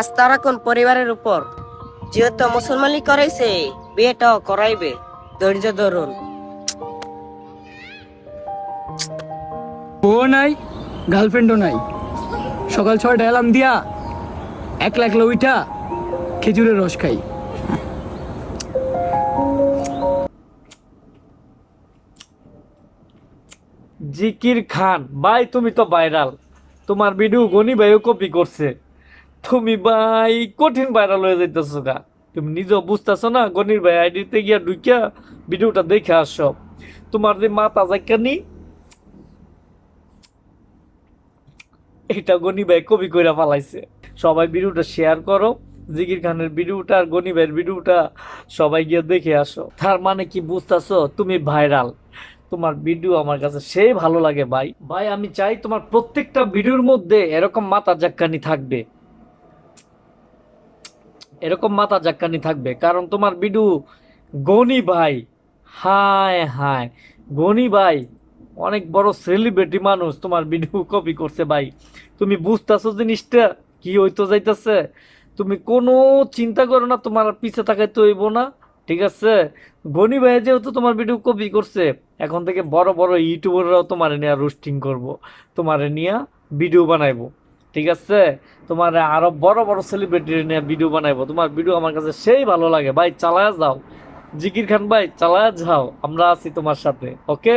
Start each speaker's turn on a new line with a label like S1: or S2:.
S1: আস্থা রাখুন পরিবারের উপর? যেহেতু মুসলমানি করাইছে বিয়েটাও করাইবে। ধৈর্য ধরুন।
S2: বউ নাই গার্লফ্রেন্ডও নাই। সকাল ছয়টা এলাম দিয়া একলা একলা উইঠা খেজুরের রস খাই।
S3: জিকির খান ভাই তুমি তো ভাইরাল। তোমার ভিডিও গনি ভাইও কপি করছে। তুমি ভাই কঠিন ভাইরাল হয়ে যাইতেছো গা। তুমি নিজেও বুঝতেছো না, গনির ভাই আইডিতে গিয়া ঢুকিয়া ভিডিওটা দেখে আসো। তোমার যে মাথা যাইকানি এটা গনি ভাই কবি কইরা ফালাইছে। সবাই ভিডিওটা শেয়ার করো, জিকির খানের ভিডিওটা আর গনি ভাইয়ের ভিডিওটা সবাই গিয়ে দেখে আসো। তার মানে কি বুঝতেছো? তুমি ভাইরাল তোমার ভিডিও আমার কাছে সেই ভালো লাগে ভাই। ভাই, আমি চাই তোমার প্রত্যেকটা ভিডিওর মধ্যে এরকম মাথা জাক্কানি থাকবে। এরকম মাথা জাক্কানি থাকবে। কারণ তোমার বিডু গনি ভাই, হায় হায়, গনি ভাই, অনেক বড় সেলিব্রিটি মানুষ তোমার ভিডিও কপি করছে ভাই। তুমি বুঝতেছো জিনিসটা? কি হইতো যাইতেছে? তুমি কোনো চিন্তা করো না, তোমার পিছে তাকাইতে হইব না, ঠিক আছে? গনি ভাই যেহেতু তোমার ভিডিও কপি করছে, এখন থেকে বড় বড় ইউটিউবাররাও তোমার নিয়ে রোস্টিং করব, তোমার নিয়ে ভিডিও বানাইবো। ঠিক আছে? তোমার আরও বড় বড় সেলিব্রিটি নিয়ে ভিডিও বানাইবো। তোমার ভিডিও আমার কাছে সেই ভালো লাগে। ভাই, চালায় যাও। জিকির খান ভাই, চালায়া যাও। আমরা আছি তোমার সাথে ওকে